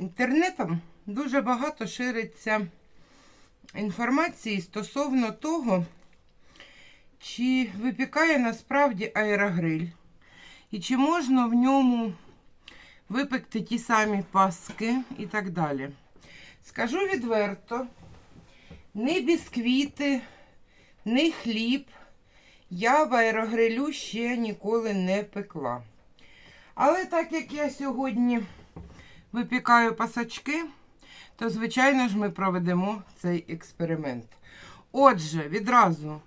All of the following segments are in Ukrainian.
Інтернетом дуже багато шириться інформації стосовно того, чи випікає насправді аерогриль, і чи можна в ньому випекти ті самі паски і так далі. Скажу відверто, ні бісквіти, ні хліб я в аерогрилю ще ніколи не пекла. Але так як я сьогодні випікаю пасачки, то, звичайно ж, ми проведемо цей експеримент. Отже, відразу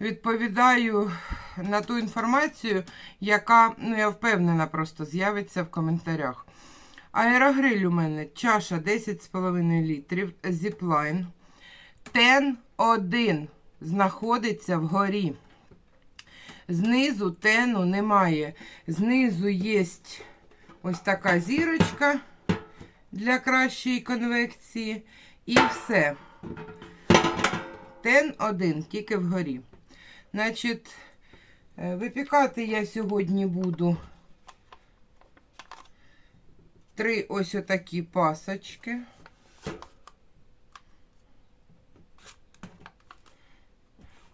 відповідаю на ту інформацію, яка, ну, я впевнена, просто з'явиться в коментарях. Аерогриль у мене чаша 10,5 літрів, Zipline. Тен 1 знаходиться вгорі. Знизу тену немає. Знизу є ось така зірочка для кращої конвекції. І все. Тен один, тільки вгорі. Значить, е, випікати я сьогодні буду три ось отакі пасочки.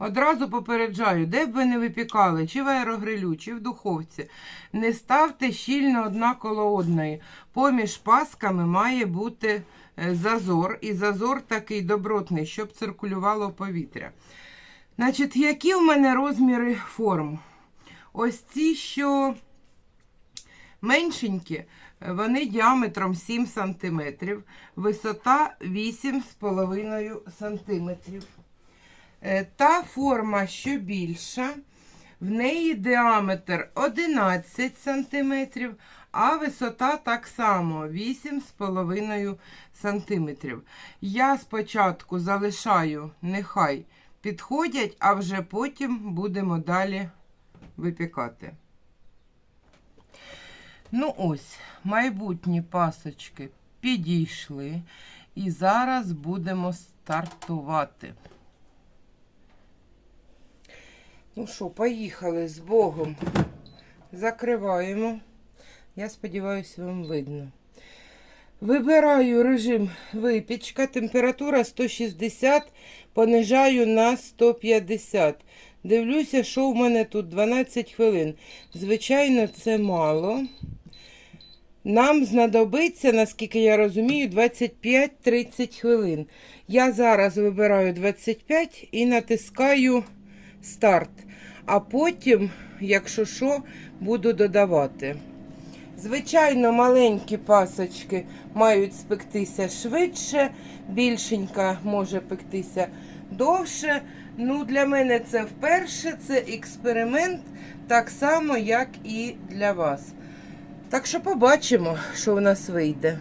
Одразу попереджаю, де б ви не випікали, чи в аерогрилю, чи в духовці. Не ставте щільно одна коло одної. Поміж пасками має бути е, зазор, і зазор такий добротний, щоб циркулювало повітря. Значить, які в мене розміри форм? Ось ці, що меншенькі, вони діаметром 7 см, висота 8,5 см. Е, Та форма, що більша, в неї діаметр 11 см, а висота так само 8,5 см. Я спочатку залишаю, нехай підходять, а вже потім будемо далі випікати. Ну ось, майбутні пасочки підійшли. І зараз будемо стартувати. Ну що, поїхали з Богом. Закриваємо. Я сподіваюся, вам видно. Вибираю режим випічка, температура 160, понижаю на 150. Дивлюся, що в мене тут 12 хвилин. Звичайно, це мало. Нам знадобиться, наскільки я розумію, 25-30 хвилин. Я зараз вибираю 25 і натискаю старт. А потім, якщо що, буду додавати. Звичайно, маленькі пасочки мають спектися швидше, більшенька може пектися довше. Ну, Для мене це вперше, це експеримент, так само, як і для вас. Так що побачимо, що в нас вийде.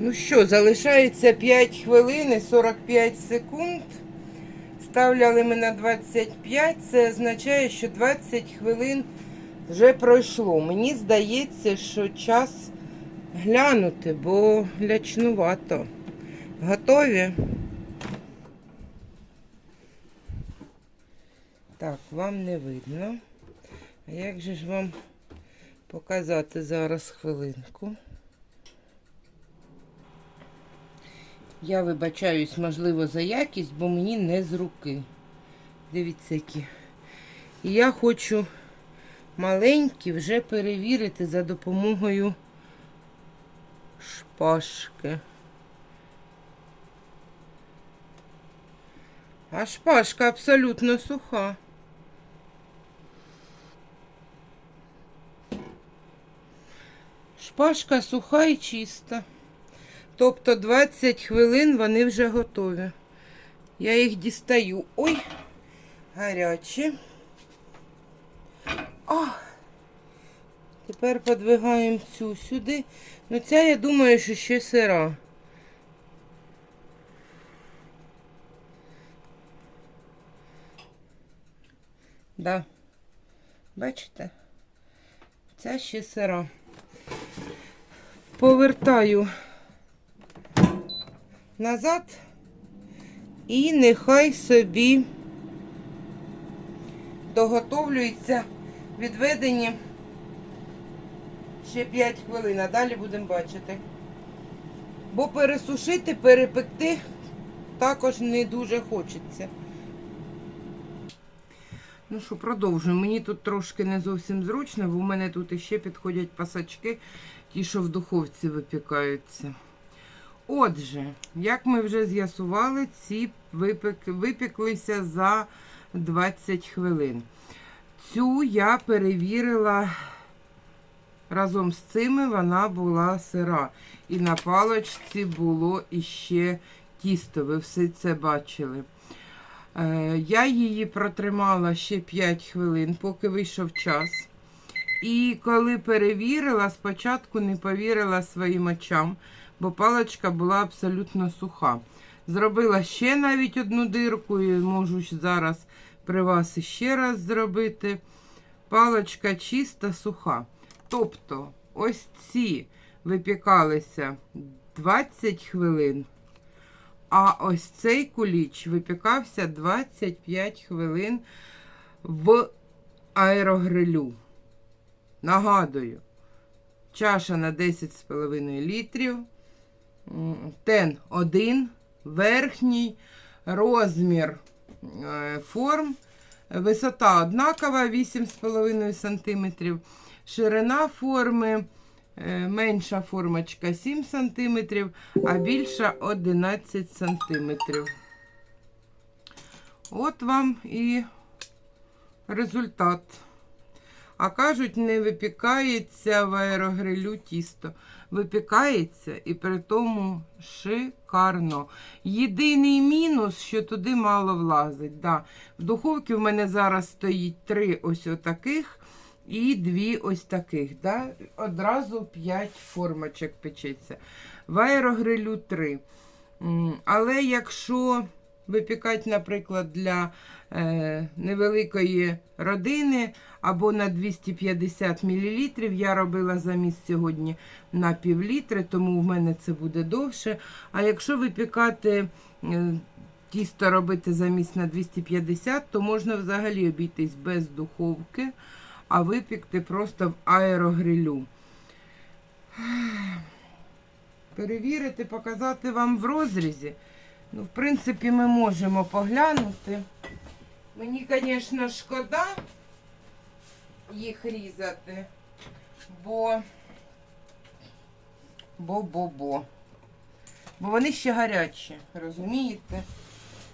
Ну що, залишається 5 хвилин і 45 секунд. Ставляли ми на 25, це означає, що 20 хвилин вже пройшло. Мені здається, що час глянути, бо лячнувато. Готові? Так, вам не видно. А як же ж вам показати зараз хвилинку? Я вибачаюсь, можливо, за якість, бо мені не з руки. Дивіться, які. І я хочу маленькі вже перевірити за допомогою шпажки. А шпажка абсолютно суха. Шпажка суха і чиста. Тобто 20 хвилин вони вже готові. Я їх дістаю. Ой, гарячі. О! Тепер подвигаємо цю сюди. Ну ця, я думаю, що ще сира. Да. Бачите? Ця ще сира. Повертаю назад і нехай собі доготовлюються відведені Ще 5 хвилин, а далі будемо бачити. Бо пересушити, перепекти також не дуже хочеться. Ну що, продовжуємо. Мені тут трошки не зовсім зручно, бо в мене тут іще підходять пасачки, ті, що в духовці випікаються. Отже, як ми вже з'ясували, ці випек... випеклися за 20 хвилин. Цю я перевірила разом з цими, вона була сира. І на палочці було іще тісто. Ви все це бачили. Е, Я її протримала ще 5 хвилин, поки вийшов час. І коли перевірила, спочатку не повірила своїм очам, бо паличка була абсолютно суха. Зробила ще навіть одну дирку, і можу зараз при вас іще раз зробити. Паличка чиста, суха. Тобто, ось ці випікалися 20 хвилин. А ось цей куліч випікався 25 хвилин в аерогрилю. Нагадую, чаша на 10,5 літрів, тен 1, верхній розмір е, форм, висота однакова 8,5 см, ширина форми. Е, Менша формочка 7 см, а більша 11 см. От вам і результат. А кажуть, не випікається в аерогрилю тісто. Випікається і при тому шикарно. Єдиний мінус, що туди мало влазить. Да. В духовці в мене зараз стоїть три ось отаких і дві ось таких. Да? Одразу 5 формочок печеться. В аерогрилю 3. Але якщо випікати, наприклад, для е, невеликої родини або на 250 мл, я робила замість сьогодні на пів літри, тому в мене це буде довше. А якщо випікати е, тісто робити замість на 250, то можна взагалі обійтись без духовки а випікти просто в аерогрилю. Перевірити, показати вам в розрізі. Ну, в принципі, ми можемо поглянути. Мені, звісно, шкода їх різати, бо бо-бо-бо. Бо вони ще гарячі, розумієте?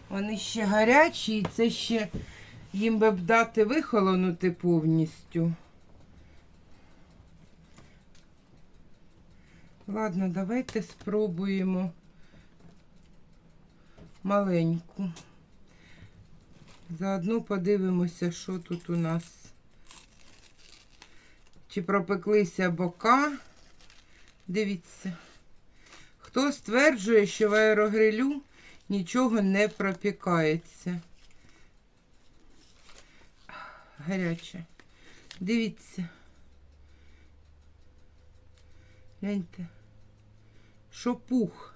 Вони ще гарячі і це ще їм би б дати вихолонути повністю. Ладно, давайте спробуємо маленьку. Заодно подивимося, що тут у нас. Чи пропеклися бока. Дивіться. Хто стверджує, що в аерогрилю нічого не пропікається гаряче. Дивіться. Гляньте. Що пух.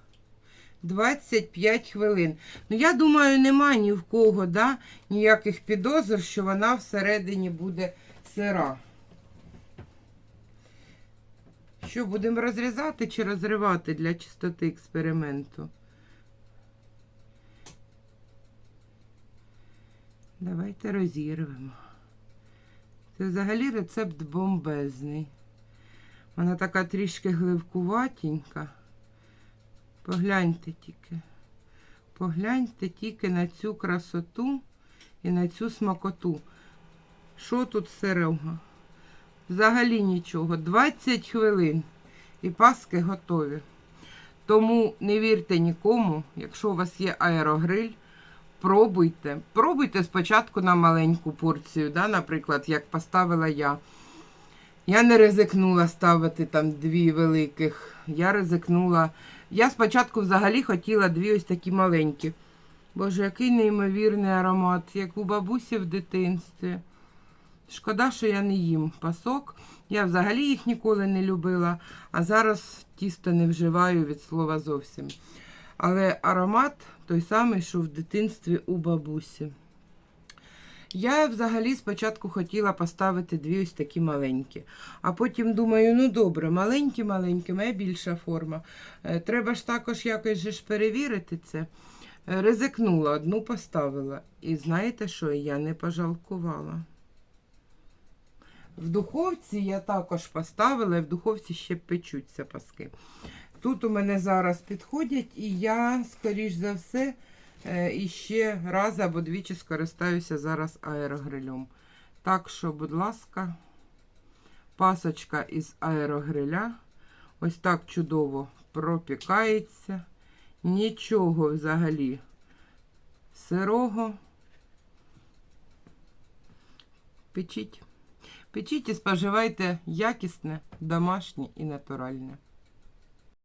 25 хвилин. Ну, я думаю, нема ні в кого, да, ніяких підозр, що вона всередині буде сира. Що, будемо розрізати чи розривати для чистоти експерименту? Давайте розірвемо. Це взагалі рецепт бомбезний. Вона така трішки гливкуватенька. Погляньте тільки. Погляньте тільки на цю красоту і на цю смакоту. Що тут сирого? Взагалі нічого. 20 хвилин і паски готові. Тому не вірте нікому, якщо у вас є аерогриль. Пробуйте. Пробуйте спочатку на маленьку порцію, да, наприклад, як поставила я. Я не ризикнула ставити там дві великих. Я ризикнула. Я спочатку взагалі хотіла дві ось такі маленькі. Боже, який неймовірний аромат, як у бабусі в дитинстві. Шкода, що я не їм пасок. Я взагалі їх ніколи не любила, а зараз тісто не вживаю від слова зовсім. Але аромат той самий, що в дитинстві у бабусі. Я взагалі спочатку хотіла поставити дві ось такі маленькі. А потім думаю, ну добре, маленькі-маленькі, моя більша форма. Е, Треба ж також якось ж перевірити це. Е, Ризикнула, одну поставила. І знаєте що? Я не пожалкувала. В духовці я також поставила, і в духовці ще печуться паски. Тут у мене зараз підходять, і я, скоріш за все, е, іще раз або двічі скористаюся зараз аерогрилем. Так що, будь ласка, пасочка із аерогриля ось так чудово пропікається. Нічого взагалі сирого. Печіть. Печіть і споживайте якісне, домашнє і натуральне.